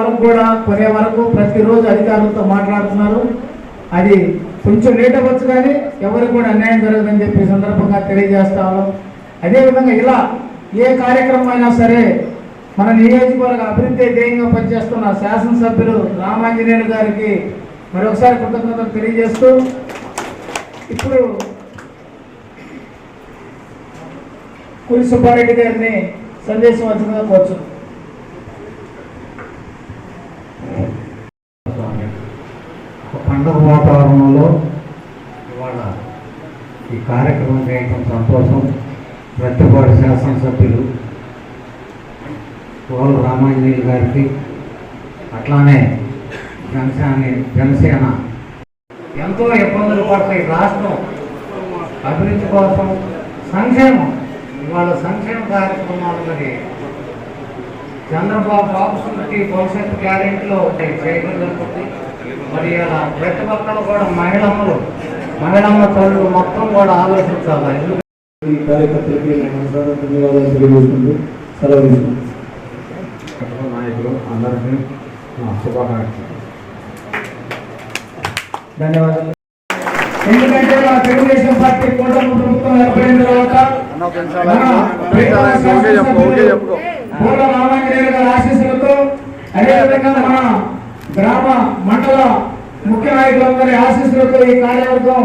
వరకు కూడా కొనే వరకు ప్రతిరోజు అధికారులతో మాట్లాడుతున్నారు. అది కొంచెం లేట్ అవ్వచ్చు కానీ ఎవరికి కూడా అన్యాయం జరగదని చెప్పి సందర్భంగా తెలియజేస్తాము అదేవిధంగా ఇలా ఏ కార్యక్రమం అయినా సరే మన నియోజకవర్గ అభివృద్ధి ధ్యేయంగా పనిచేస్తున్న శాసనసభ్యులు రామాంజనేయులు గారికి మరొకసారి కృతజ్ఞతలు తెలియజేస్తూ ఇప్పుడు కురి సుబ్బారెడ్డి గారిని సందేశం వచ్చిందిగా కోరుచు ఒక పండుగ వాతావరణంలో ఇవాళ ఈ కార్యక్రమం చేయడం సంతోషం. ప్రతిపాటు శాసనసభ్యులు కోల రామాంజనేయులు గారికి అట్లానే జనసేన జనసేన ఎంతో ఇబ్బందులు పడతాయి రాష్ట్రం అభివృద్ధి కోసం సంక్షేమం ఇవాళ సంక్షేమ కార్యక్రమాలు మరి చంద్రబాబు ఆపర్చునిటీ భవిష్యత్తు గ్యారెంటీలో ఉంటాయి చేయడం జరుగుతుంది. మరి అలా ప్రతి ఒక్కరు కూడా మహిళమ్మలు మహిళమ్మ తల్లులు మొత్తం కూడా ఆలోచించాలి? ఈ కార్యకర్తలకి ధన్యవాదాలు సెలవు నాయకులు అందరికీ శుభాకాంక్షలు. ధన్యవాదాలు. ఎందుకంటే మన తెలుగుదేశం పార్టీ కూటమి ప్రభుత్వం ఏర్పడిన తర్వాత అదేవిధంగా మన గ్రామ మండల ముఖ్య నాయకులందరి ఆశీస్సులతో ఈ కార్యవర్గం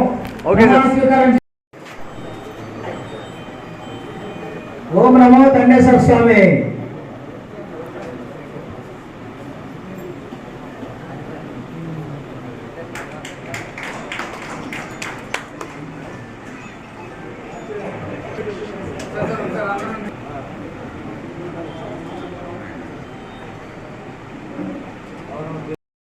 ఓం నమో దండేశ్వర స్వామి.